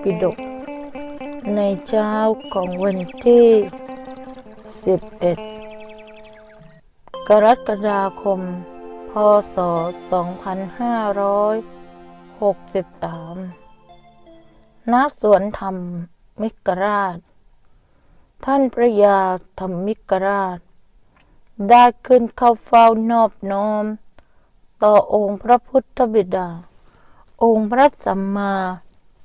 ปิฎกในเช้าของวันที่ 11 กรกฎาคม พศ 2563 ณ สวนธรรมมิกราช ท่านพระยาธรรมิกราช ได้ขึ้นเข้าเฝ้านอบน้อม ต่อองค์พระพุทธบิดา องค์พระสัมมา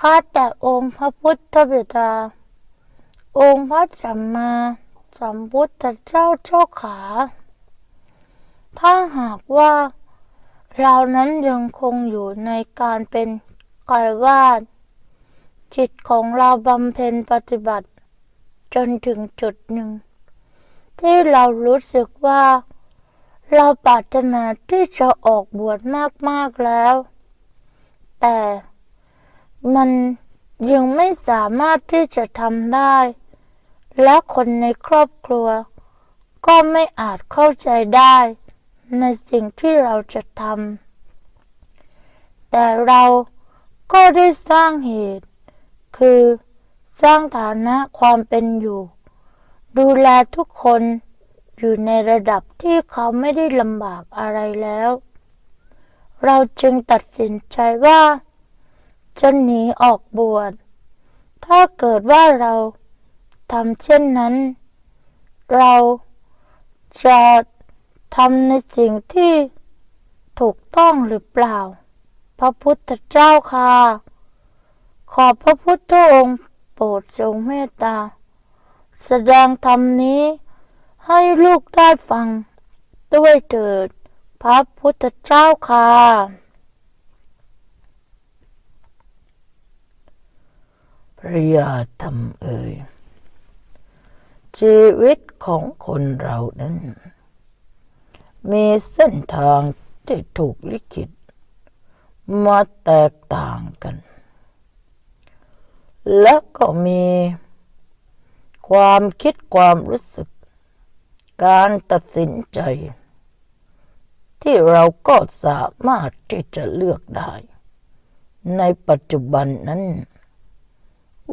ข้าแต่องค์พระพุทธบิดา องค์พระสัมมาสัมพุทธเจ้าเจ้าขา ถ้าหากว่าเรานั้นยังคงอยู่ในการเป็นกายวาดจิตของเราบำเพ็ญปฏิบัติ จนถึงจุดหนึ่ง ที่เรารู้สึกว่า เราปรารถนาที่จะออกบวชมาก ๆ แล้ว แต่ มันยังไม่สามารถที่จะทำได้ และคนในครอบครัว ก็ไม่อาจเข้าใจได้ ในสิ่งที่เราจะทำแต่เราก็ได้สร้างเหตุ คือสร้างฐานะความเป็นอยู่ ดูแลทุกคนอยู่ในระดับที่เขาไม่ได้ลำบากอะไรแล้ว เราจึงตัดสินใจว่า จะหนีออกบวช ถ้าเกิดว่าเราทำเช่นนั้น เราจะทำในสิ่งที่ถูกต้องหรือเปล่า พระพุทธเจ้าค่ะ ขอพระพุทธองค์โปรดทรงเมตตา แสดงธรรมนี้ให้ลูกได้ฟัง ด้วยเถิด พระพุทธเจ้าค่ะ พระยาธรรมเอ่ยชีวิตของคนเรานั้น มีเส้นทางที่ถูกลิขิต มาแตกต่างกัน และก็มีความคิดความรู้สึก การตัดสินใจ ที่เราก็สามารถที่จะเลือกได้ ในปัจจุบันนั้น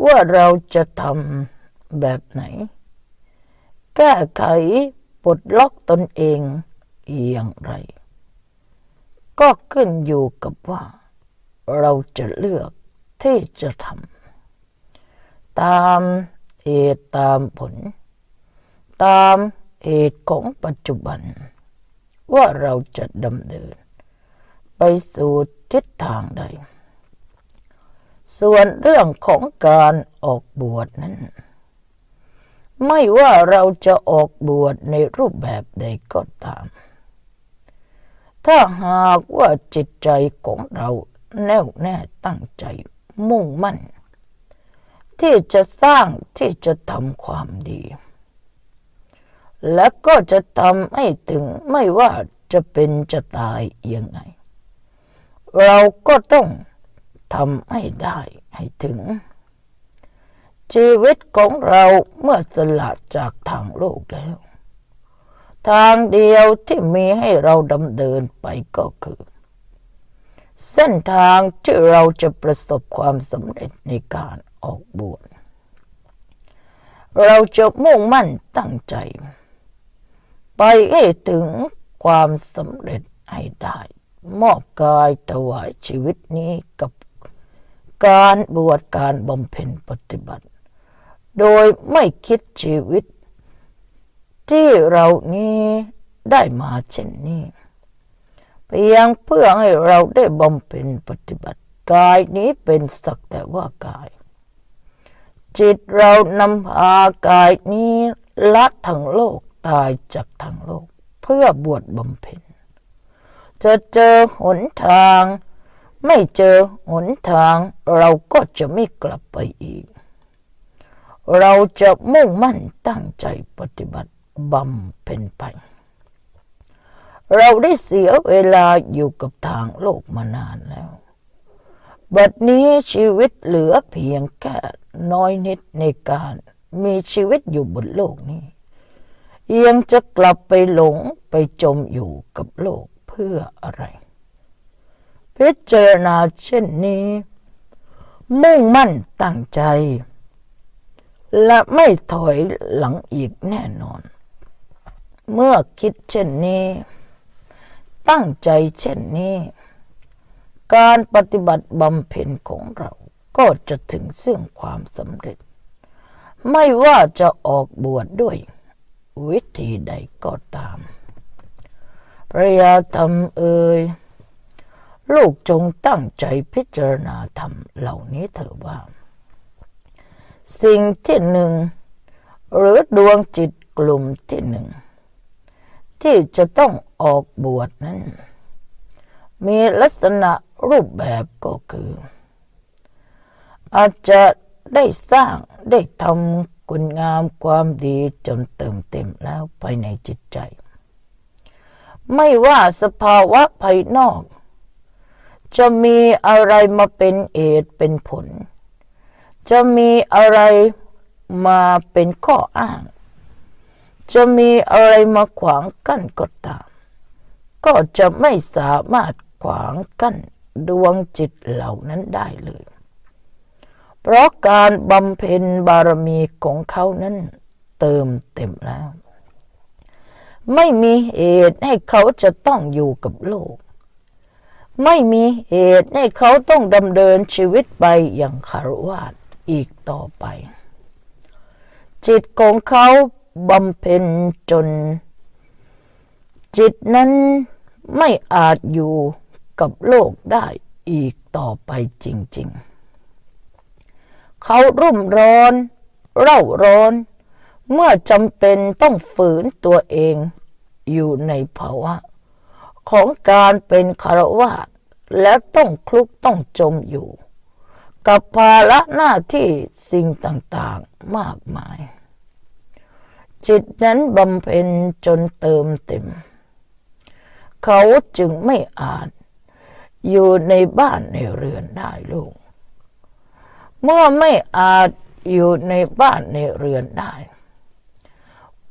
ว่าเราจะทำแบบไหน แก้ไขปลดล็อกตนเองอย่างไร ก็ขึ้นอยู่กับว่า เราจะเลือกที่จะทำตามเหตุตามผล ตามเหตุของปัจจุบัน ว่าเราจะดำเนิน ไปสู่ทิศทางใด ส่วนเรื่องของการออกบวชนั้น ไม่ว่าเราจะออกบวชในรูปแบบใดก็ตาม ถ้าหากว่าจิตใจของเราแน่วแน่ตั้งใจมุ่งมั่น ที่จะสร้างที่จะทำความดี และก็จะทำให้ถึงไม่ว่าจะเป็นจะตายยังไง เราก็ต้อง ทำให้ได้ให้ถึง ชีวิตของเราเมื่อสละจากทางโลกแล้ว ทางเดียวที่มีให้เราดำเนินไปก็คือ เส้นทางที่เราจะประสบความสำเร็จในการออกบวชเราจะมุ่งมั่นตั้งใจ ไปให้ถึงความสำเร็จให้ได้ มอบกายถวายชีวิตนี้กับ การบวชการบำเพ็ญปฏิบัติ โดยไม่คิดชีวิต ที่เรานี้ได้มาเช่นนี้เพียงเพื่อให้เราได้บำเพ็ญปฏิบัติ กายนี้เป็นสักแต่ว่ากาย จิตเรานำพากายนี้ละทั้งโลกตายจากทั้งโลก เพื่อบวชบำเพ็ญจะเจอหนทาง ไม่เจอหนทางเราก็จะไม่กลับไปอีก เราจะมุ่งมั่นตั้งใจปฏิบัติบำเพ็ญไป เราได้เสียเวลาอยู่กับทางโลกมานานแล้ว บัดนี้ชีวิตเหลือเพียงแค่น้อยนิดในการมีชีวิตอยู่บนโลกนี้ ยังจะกลับไปหลงไปจมอยู่กับโลกเพื่ออะไร พิจารณาเช่นนี้ มุ่งมั่นตั้งใจ และไม่ถอยหลังอีกแน่นอน เมื่อคิดเช่นนี้ ตั้งใจเช่นนี้ การปฏิบัติบำเพ็ญของเราก็จะถึงซึ่งความสำเร็จ ไม่ว่าจะออกบวชดด้วยวิธีใดก็ตามพระยาธรรมเอ่ย ลูกจงตั้งใจพิจารณาธรรมเหล่านี้เถอะว่า สิ่งที่หนึ่ง หรือดวงจิตกลุ่มที่หนึ่ง ที่จะต้องออกบวชนั้น มีลักษณะรูปแบบก็คือ อาจจะได้สร้างได้ทำคุณงามความดีจนเติมเต็มแล้วภายในจิตใจ ไม่ว่าสภาวะภายนอก จะมีอะไรมาเป็นเหตุเป็นผล จะมีอะไรมาเป็นข้ออ้าง จะมีอะไรมาขวางกั้นก็ตาม ก็จะไม่สามารถขวางกั้นดวงจิตเหล่านั้นได้เลย เพราะการบำเพ็ญบารมีของเขานั้นเติมเต็มแล้ว ไม่มีเหตุให้เขาจะต้องอยู่กับโลก ไม่มีเหตุให้เขาต้องดำเนินชีวิตไปอย่างคารวาสอีกต่อไป จิตของเขาบำเพ็ญจน จิตนั้นไม่อาจอยู่กับโลกได้อีกต่อไปจริง ๆ เขารุ่มร้อน เร่าร้อน เมื่อจำเป็นต้องฝืนตัวเองอยู่ในภาวะ ของการเป็นคารวะและต้องคลุกต้องจมอยู่ กับภาระหน้าที่สิ่งต่างๆมากมาย จิตนั้นบำเพ็ญจนเติมเต็ม เขาจึงไม่อาจอยู่ในบ้านในเรือนได้ลูก เมื่อไม่อาจอยู่ในบ้านในเรือนได้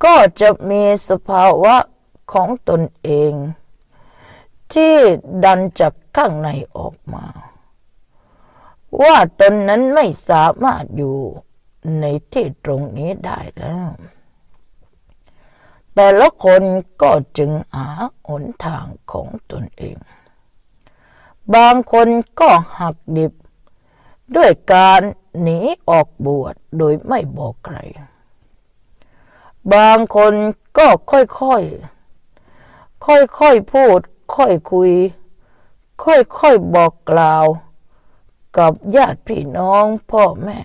ก็จะมีสภาวะของตนเอง ที่ดันจากข้างในออกมา ว่าตนนั้นไม่สามารถอยู่ในที่ตรงนี้ได้แล้ว แต่ละคนก็จึงหาหนทางของตนเอง บางคนก็หักดิบ ด้วยการหนีออกบวชโดยไม่บอกใคร บางคนก็ค่อยๆ ค่อยๆพูด ค่อยคุย ค่อยๆบอกกล่าว กับญาติพี่น้องพ่อแม่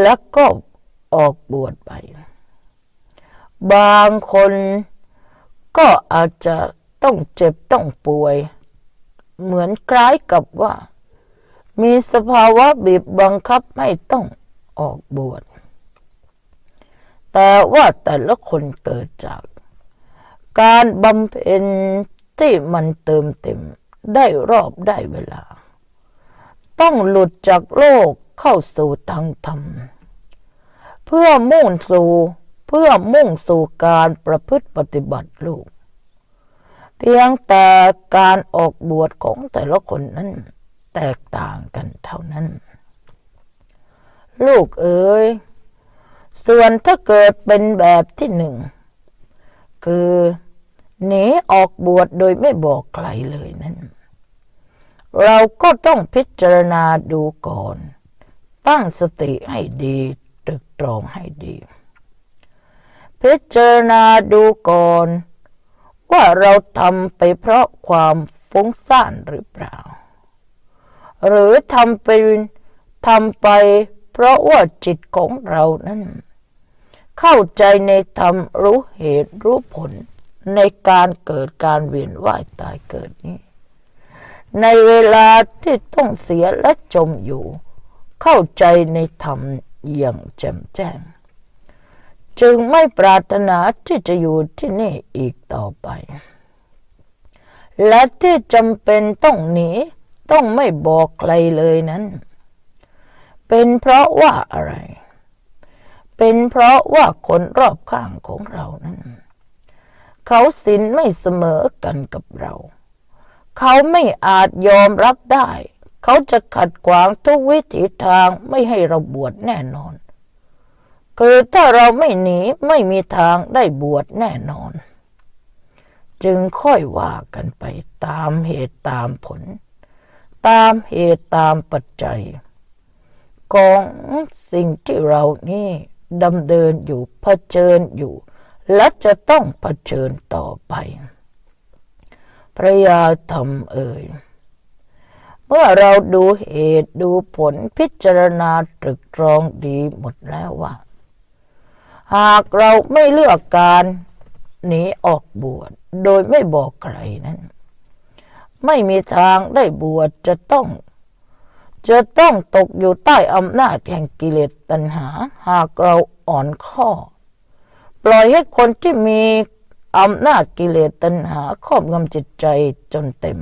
แล้วก็ออกบวชไป บางคนก็อาจจะต้องเจ็บต้องป่วย เหมือนคล้ายกับว่า มีสภาวะบีบบังคับให้ต้องออกบวชแต่ว่าแต่ละคนเกิดจาก การบำเพ็ญที่มันเติมเต็ม ได้รอบได้เวลา ต้องหลุดจากโลกเข้าสู่ทางธรรม เพื่อมุ่งสู่เพื่อมุ่งสู่การประพฤติปฏิบัติลูก เพียงแต่การออกบวชของแต่ละคนนั้น แตกต่างกันเท่านั้น ลูกเอ๋ยส่วนถ้าเกิดเป็นแบบที่หนึ่ง คือ หนีออกบวชโดยไม่บอกใครเลยนั้น เราก็ต้องพิจารณาดูก่อน ตั้งสติให้ดีตรึกตรองให้ดี พิจารณาดูก่อน ว่าเราทำไปเพราะความฟุ้งซ่านหรือเปล่า หรือทำไปทำไปเพราะว่าจิตของเรานั้น เข้าใจในธรรมรู้เหตุรู้ผล ในการเกิดการเวียนว่ายตายเกิดนี้ ในเวลาที่ต้องเสียและจมอยู่ เข้าใจในธรรมอย่างแจ่มแจ้ง จึงไม่ปรารถนาที่จะอยู่ที่นี่อีกต่อไป และที่จำเป็นต้องหนีต้องไม่บอกใครเลยนั้น เป็นเพราะว่าอะไร เป็นเพราะว่าคนรอบข้างของเรานั้น เขาสินไม่เสมอกันกับเรา เขาไม่อาจยอมรับได้ เขาจะขัดขวางทุกวิถีทางไม่ให้เราบวชแน่นอน คือถ้าเราไม่หนีไม่มีทางได้บวชแน่นอน จึงค่อยว่ากันไปตามเหตุตามผล ตามเหตุตามปัจจัย ของสิ่งที่เรานี่ดำเดินอยู่เผชิญอยู่ และจะต้องเผชิญต่อไป พระยาธรรมเอ่ย เมื่อเราดูเหตุดูผลพิจารณาตรึกตรองดีหมดแล้วว่า หากเราไม่เลือกการหนีออกบวชโดยไม่บอกใครนั้น ไม่มีทางได้บวชจะต้อง จะต้องตกอยู่ใต้อำนาจแห่งกิเลสตัณหา หากเราอ่อนข้อ ปล่อยให้คนที่มีอำนาจกิเลสตัณหาครอบงำจิตใจจนเต็ม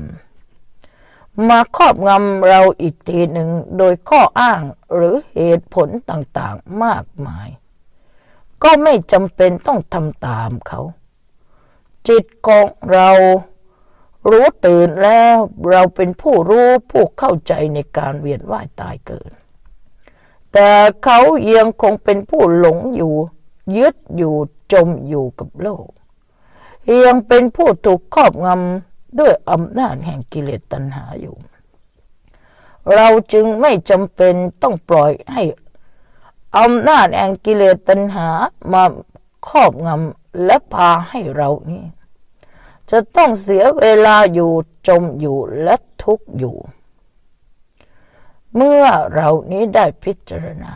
มาครอบงำเราอีกทีหนึ่งโดยข้ออ้างหรือเหตุผลต่างๆมากมาย ก็ไม่จำเป็นต้องทำตามเขา จิตของเรารู้ตื่นแล้วเราเป็นผู้รู้ผู้เข้าใจในการเวียนว่ายตายเกิด แต่เขายังคงเป็นผู้หลงอยู่ ยึดอยู่จมอยู่กับโลก ยังเป็นผู้ถูกครอบงำด้วยอำนาจแห่งกิเลสตัณหาอยู่ เราจึงไม่จำเป็นต้องปล่อยให้อำนาจแห่งกิเลสตัณหามาครอบงำและพาให้เรานี่ จะต้องเสียเวลาอยู่จมอยู่และทุกข์อยู่ เมื่อเรานี้ได้พิจารณา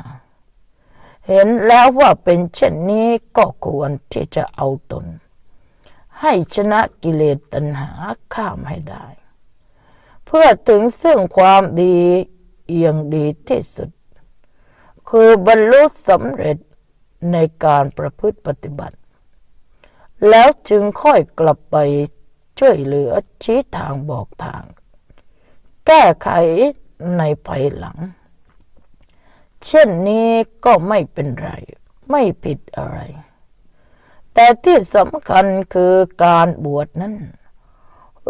เห็นแล้วว่าเป็นเช่นนี้ก็ควรที่จะเอาตน ให้ชนะกิเลสตัณหาข้ามให้ได้ เพื่อถึงซึ่งความดีอย่างดีที่สุด คือบรรลุสำเร็จในการประพฤติปฏิบัติ แล้วจึงค่อยกลับไปช่วยเหลือชี้ทางบอกทาง แก้ไขในภายหลัง เช่นนี้ก็ไม่เป็นไร ไม่ผิดอะไร แต่ที่สำคัญคือการบวชนั้น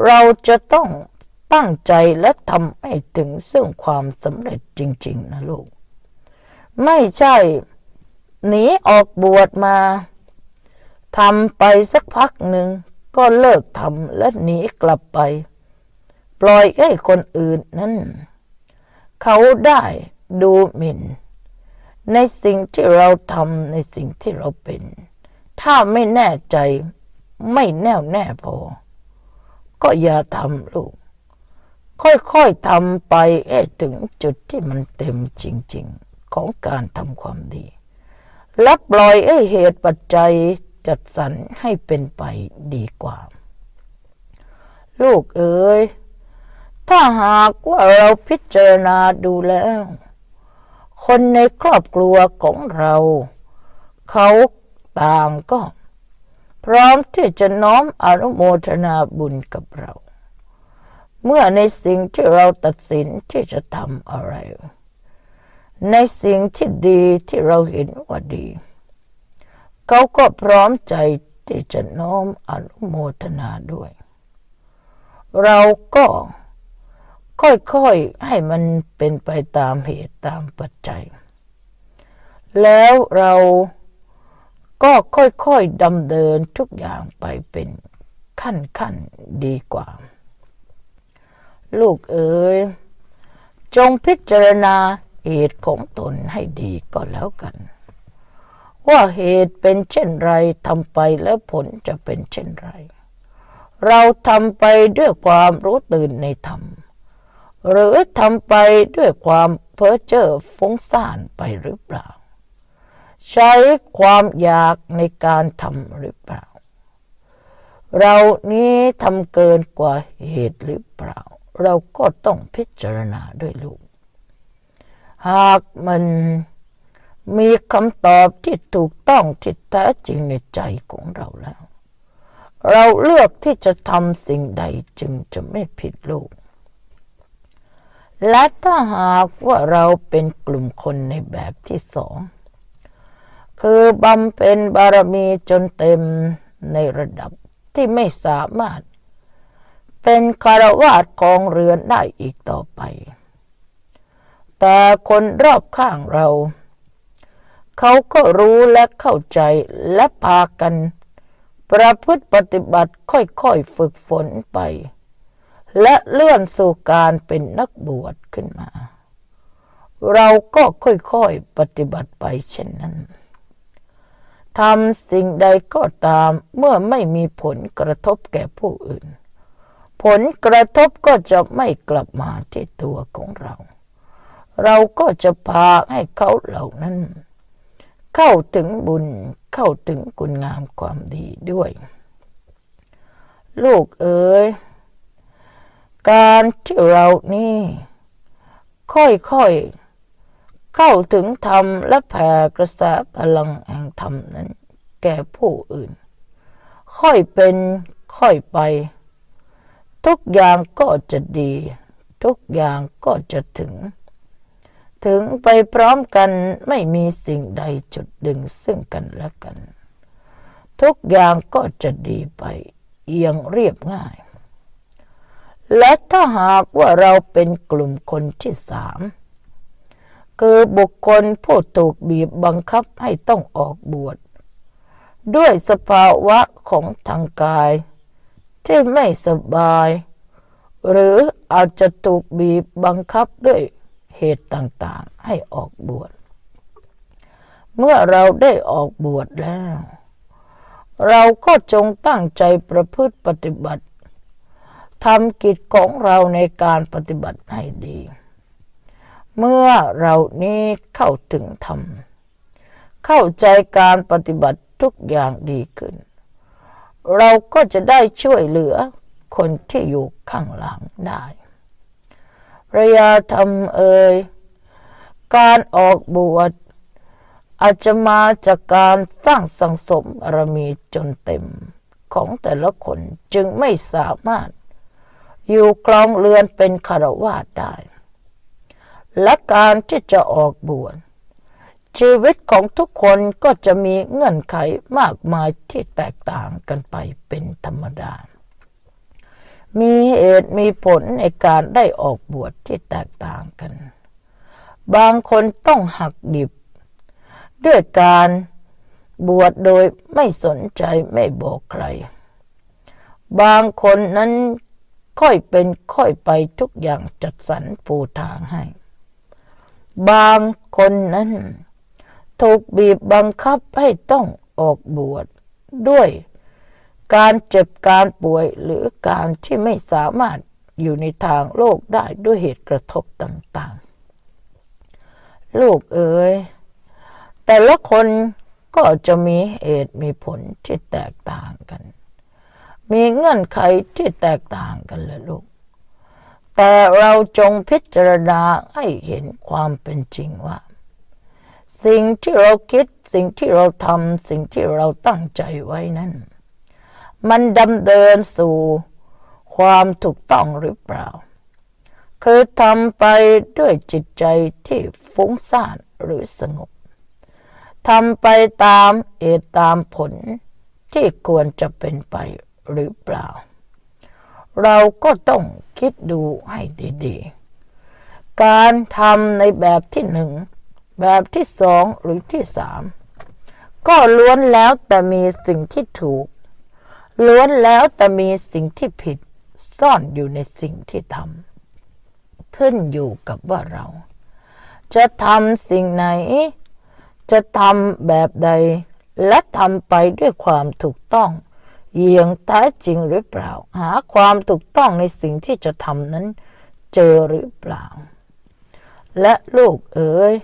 เราจะต้องตั้งใจและทำให้ถึงซึ่งความสำเร็จจริง ๆ นะลูก ไม่ใช่ หนีออกบวชมาทำไปสักพักหนึ่ง ก็เลิกทำและหนีกลับไป ปล่อยให้คนอื่นนั้น เขาได้ ดูหมิ่น ในสิ่งที่เราทำในสิ่งที่เราเป็น ถ้าไม่แน่ใจไม่แน่วแน่พอ ก็อย่าทำลูก ค่อยๆทำไปให้ถึงจุดที่มันเต็มจริง ๆ ของการทำความดีและปล่อยให้เหตุปัจจัยจัดสรรให้เป็นไปดีกว่า ลูกเอ๋ยถ้าหากว่าเราพิจารณาดูแล้ว คนในครอบครัวของเรา เขาต่างก็ พร้อมที่จะน้อมอนุโมทนาบุญกับเรา เมื่อในสิ่งที่เราตัดสินที่จะทำอะไร ในสิ่งที่ดีที่เราเห็นว่าดี เขาก็พร้อมใจที่จะน้อมอนุโมทนาด้วย เราก็ ค่อยๆ ให้มันเป็นไปตามเหตุตามปัจจัย แล้วเราก็ค่อยๆดำเดินทุกอย่างไปเป็นขั้นๆดีกว่า ลูกเอ๋ยจงพิจารณาเหตุของตนให้ดีก็แล้วกัน ว่าเหตุเป็นเช่นไรทำไปแล้วผลจะเป็นเช่นไร เราทำไปด้วยความรู้ตื่นในธรรม หรือทำไปด้วยความเพ้อเจ้อฟุ้งซ่านไปหรือเปล่า ใช้ความอยากในการทำหรือเปล่า เรานี้ทำเกินกว่าเหตุหรือเปล่า เราก็ต้องพิจารณาด้วยลูก หากมันมีคำตอบที่ถูกต้องที่แท้จริงในใจของเราแล้ว เราเลือกที่จะทำสิ่งใดจึงจะไม่ผิดลูก และถ้าหากว่าเราเป็นกลุ่มคนในแบบที่สอง คือบำเพ็ญบารมีจนเต็มในระดับที่ไม่สามารถ เป็นคารวาสของเรือนได้อีกต่อไป แต่คนรอบข้างเรา เขาก็รู้และเข้าใจและพากัน ประพฤติปฏิบัติค่อยๆฝึกฝนไป และเลื่อนสู่การเป็นนักบวชขึ้นมา เราก็ค่อยๆปฏิบัติไปเช่นนั้นทำสิ่งใดก็ตามเมื่อไม่มีผลกระทบแก่ผู้อื่น ผลกระทบก็จะไม่กลับมาที่ตัวของเรา เราก็จะพาให้เขาเหล่านั้น เข้าถึงบุญเข้าถึงคุณงามความดีด้วย ลูกเอ๋ย การที่เรานี่ ค่อยๆ เข้าถึงธรรมและแผ่กระแสพลังแห่งธรรมนั้น แก่ผู้อื่น ค่อยเป็นค่อยไป ทุกอย่างก็จะดี ทุกอย่างก็จะถึง ถึงไปพร้อมกันไม่มีสิ่งใดจุดดึงซึ่งกันและกัน ทุกอย่างก็จะดีไปเอียงเรียบง่าย และถ้าหากว่าเราเป็นกลุ่มคนที่สามคือบุคคลผู้ถูกบีบบังคับให้ต้องออกบวช ด้วยสภาวะของทางกาย ที่ไม่สบาย หรืออาจจะถูกบีบบังคับด้วยเหตุต่างๆให้ออกบวช เมื่อเราได้ออกบวชแล้ว เราก็จงตั้งใจประพฤติปฏิบัติ ทำกิจของเราในการปฏิบัติให้ดี เมื่อเรานี้เข้าถึงธรรม เข้าใจการปฏิบัติทุกอย่างดีขึ้น เราก็จะได้ช่วยเหลือคนที่อยู่ข้างหลังได้ระยาธรรมเอ่ยการออกบวชอาจจะมาจากการสร้างสังสมบารมีจนเต็มของแต่ละคนจึงไม่สามารถ อยู่กลองเรือนเป็นคารวาสได้ และการที่จะออกบวชชีวิตของทุกคนก็จะมีเงื่อนไขมากมายที่แตกต่างกันไปเป็นธรรมดา มีเหตุมีผลในการได้ออกบวชที่แตกต่างกัน บางคนต้องหักดิบ ด้วยการบวชโดยไม่สนใจไม่บอกใคร บางคนนั้น ค่อยเป็นค่อยไปทุกอย่างจัดสรรปูทางให้ บางคนนั้น ถูกบีบบังคับให้ต้องออกบวชด้วย การเจ็บการป่วยหรือการที่ไม่สามารถอยู่ในทางโลกได้ด้วยเหตุกระทบต่างๆ ลูกเอ๋ยแต่ละคนก็จะมีเหตุมีผลที่แตกต่างกัน มีเงื่อนไขที่แตกต่างกันลยลูก แต่เราจงพิจารณาให้เห็นความเป็นจริงว่า สิ่งที่เราคิดสิ่งที่เราทำสิ่งที่เราตั้งใจไว้นั้น มันดำเดินสู่ความถูกต้องหรือเปล่า คือทำไปด้วยจิตใจที่ฟุ้งซ่านหรือสงบทำไปตามเหตุตามผลที่ควรจะเป็นไป หรือเปล่า เราก็ต้องคิดดูให้ดีๆ การทำในแบบที่หนึ่ง แบบที่สองหรือที่สามก็ล้วนแล้วแต่มีสิ่งที่ถูก ล้วนแล้วแต่มีสิ่งที่ผิดซ่อนอยู่ในสิ่งที่ทำขึ้นอยู่กับว่าเรา จะทำสิ่งไหน จะทำแบบใด และทำไปด้วยความถูกต้อง อย่างแท้จริงหรือเปล่า หาความถูกต้องในสิ่งที่จะทำนั้น เจอหรือเปล่า และลูกเอ๋ย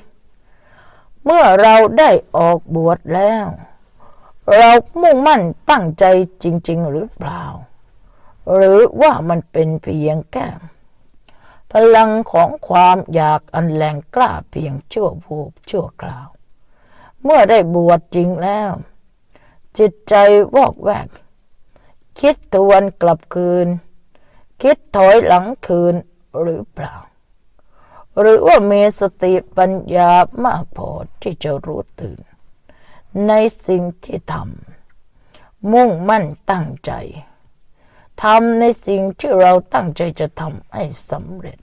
เมื่อเราได้ออกบวชแล้ว เรามุ่งมั่นตั้งใจจริง ๆ หรือเปล่า หรือว่ามันเป็นเพียงแค่พลังของความอยากอันแรงกล้าเพียงชั่ววูบชั่วคราว เมื่อได้บวชจริงแล้ว จิตใจวอกแวก คิดทวนกลับคืน คิดถอยหลังคืนหรือเปล่า หรือว่ามีสติปัญญามากพอที่จะรู้ตื่น ในสิ่งที่ทำมุ่งมั่นตั้งใจทำในสิ่งที่เราตั้งใจจะทำให้สำเร็จ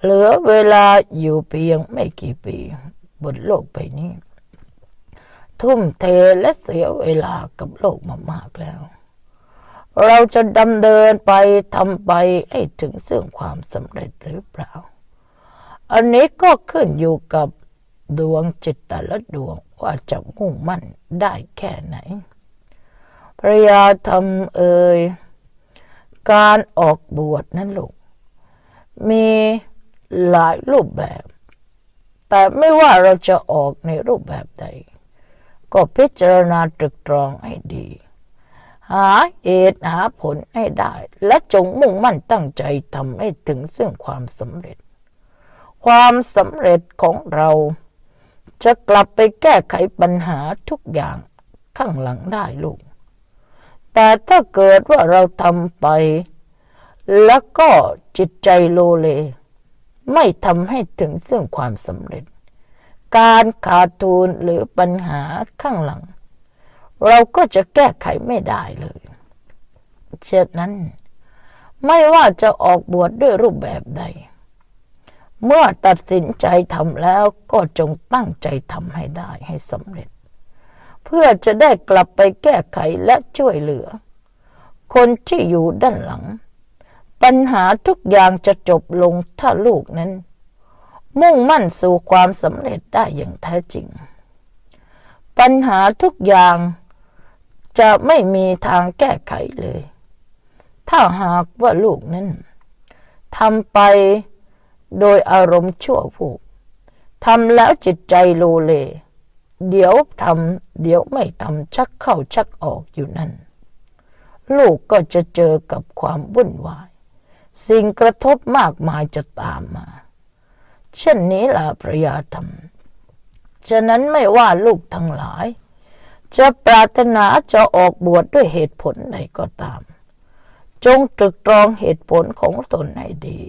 เหลือเวลาอยู่เพียงไม่กี่ปี บนโลกใบนี้ ทุ่มเทและเสียเวลากับโลกมามากแล้ว เราจะดำเดินไปทำไปให้ถึงซึ่งความสำเร็จหรือเปล่า อันนี้ก็ขึ้นอยู่กับดวงจิตแต่ละดวงว่าจะมุ่งมั่นได้แค่ไหน พระยาธรรมเอ่ยการออกบวชนั้นลูก มีหลายรูปแบบ แต่ไม่ว่าเราจะออกในรูปแบบใด ก็พิจารณาตรึกตรองให้ดี หาเหตุหาผลให้ได้ และจงมุ่งมั่นตั้งใจทำให้ถึงซึ่งความสำเร็จ ความสำเร็จของเรา จะกลับไปแก้ไขปัญหาทุกอย่างข้างหลังได้ลูก แต่ถ้าเกิดว่าเราทำไป แล้วก็จิตใจโลเล ไม่ทำให้ถึงซึ่งความสำเร็จ การขาดทุนหรือปัญหาข้างหลัง เราก็จะแก้ไขไม่ได้เลยเช่นนั้น ไม่ว่าจะออกบวชดด้วยรูปแบบใด เมื่อตัดสินใจทำแล้วก็จงตั้งใจทำให้ได้ให้สำเร็จ เพื่อจะได้กลับไปแก้ไขและช่วยเหลือ คนที่อยู่ด้านหลัง ปัญหาทุกอย่างจะจบลงถ้าลูกนั้น มุ่งมั่นสู่ความสำเร็จได้อย่างแท้จริง ปัญหาทุกอย่าง จะไม่มีทางแก้ไขเลย ถ้าหากว่าลูกนั้นทำไปโดยอารมณ์ชั่วผูกทำแล้วจิตใจโลเล เดี๋ยวทำเดี๋ยวไม่ทำชักเข้าชักออกอยู่นั่น ลูกก็จะเจอกับความวุ่นวาย สิ่งกระทบมากมายจะตามมา เช่นนี้ล่ะพระยาธรรม ฉะนั้นไม่ว่าลูกทั้งหลาย จะปรารถนาจะออกบวชดด้วยเหตุผลใดก็ตาม จงตรึกตรองเหตุผลของตนให้ดี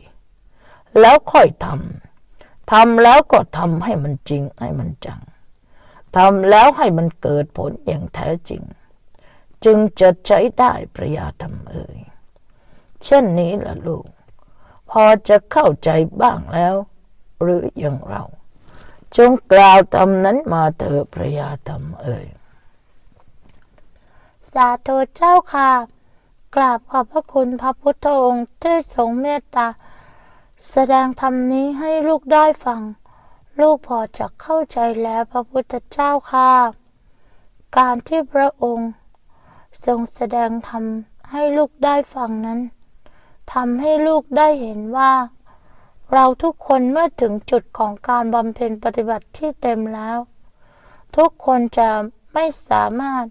แล้วค่อยทำทำแล้วก็ทำให้มันจริงให้มันจังทำแล้วให้มันเกิดผลอย่างแท้จริง จึงจะใช้ได้ประยาธรรมเอ่ยเช่นนี้ล่ะลูก พอจะเข้าใจบ้างแล้ว หรืออย่างเรา จงกล่าวธรรมนั้นมาเถอะพระยาธรรมเอ่ย สาธุเจ้าค่ะ กราบขอบพระคุณพระพุทธองค์ที่ทรงเมตตา แสดงธรรมนี้ให้ลูกได้ฟัง ลูกพอจะเข้าใจแล้วพระพุทธเจ้าค่ะ การที่พระองค์ทรงแสดงธรรมให้ลูกได้ฟังนั้นทำให้ลูกได้เห็นว่า เราทุกคนเมื่อถึงจุดของการบำเพ็ญปฏิบัติที่เต็มแล้ว ทุกคนจะไม่สามารถ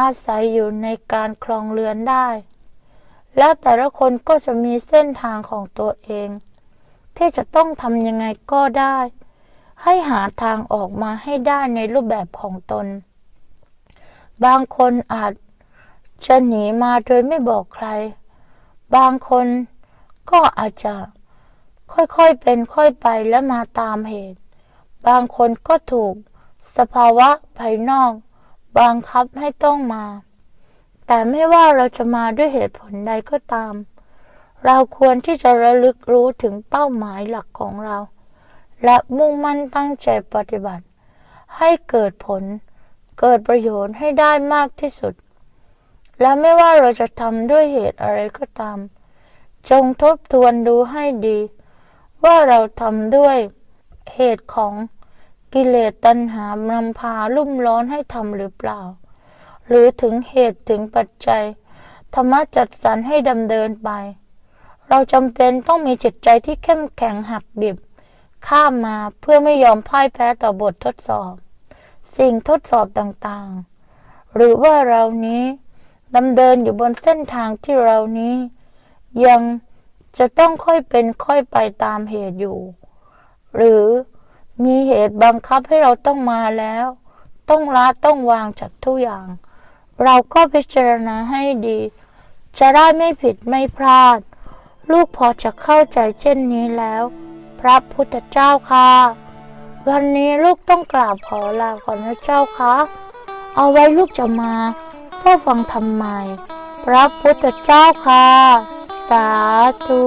อาศัยอยู่ในการคลองเรือนได้ แล้วแต่ละคนก็จะมีเส้นทางของตัวเอง ที่จะต้องทำยังไงก็ได้ ให้หาทางออกมาให้ได้ในรูปแบบของตน บางคนอาจจะหนีมาโดยไม่บอกใคร บางคนก็อาจจะค่อยๆเป็นค่อยไปและมาตามเหตุ บางคนก็ถูกสภาวะภายนอก บังคับให้ต้องมา แต่ไม่ว่าเราจะมาด้วยเหตุผลใดก็ตาม เราควรที่จะระลึกรู้ถึงเป้าหมายหลักของเรา และมุ่งมั่นตั้งใจปฏิบัติ ให้เกิดผล เกิดประโยชน์ให้ได้มากที่สุด และไม่ว่าเราจะทำด้วยเหตุอะไรก็ตาม จงทบทวนดูให้ดี ว่าเราทำด้วยเหตุของ กิเลสตัณหานำพาลุ่มร้อนให้ทำหรือเปล่า หรือถึงเหตุถึงปัจจัย ธรรมะจัดสรรให้ดำเนินไป เราจำเป็นต้องมีจิตใจที่เข้มแข็งหักดิบ ข้ามมาเพื่อไม่ยอมพ่ายแพ้ต่อบททดสอบ สิ่งทดสอบต่างๆ หรือว่าเรานี้ดำเดินอยู่บนเส้นทางที่เรานี้ ยังจะต้องค่อยเป็นค่อยไปตามเหตุอยู่ หรือ มีเหตุบังคับให้เราต้องมาแล้ว ต้องละต้องวางจากทุกอย่าง เราก็พิจารณาให้ดี จะได้ไม่ผิดไม่พลาด ลูกพอจะเข้าใจเช่นนี้แล้ว พระพุทธเจ้าค่ะวันนี้ลูกต้องกราบขอลาก่อนนะเจ้าคะ เอาไว้ลูกจะมาเฝ้าฟังทำไม พระพุทธเจ้าค่ะ สาธุ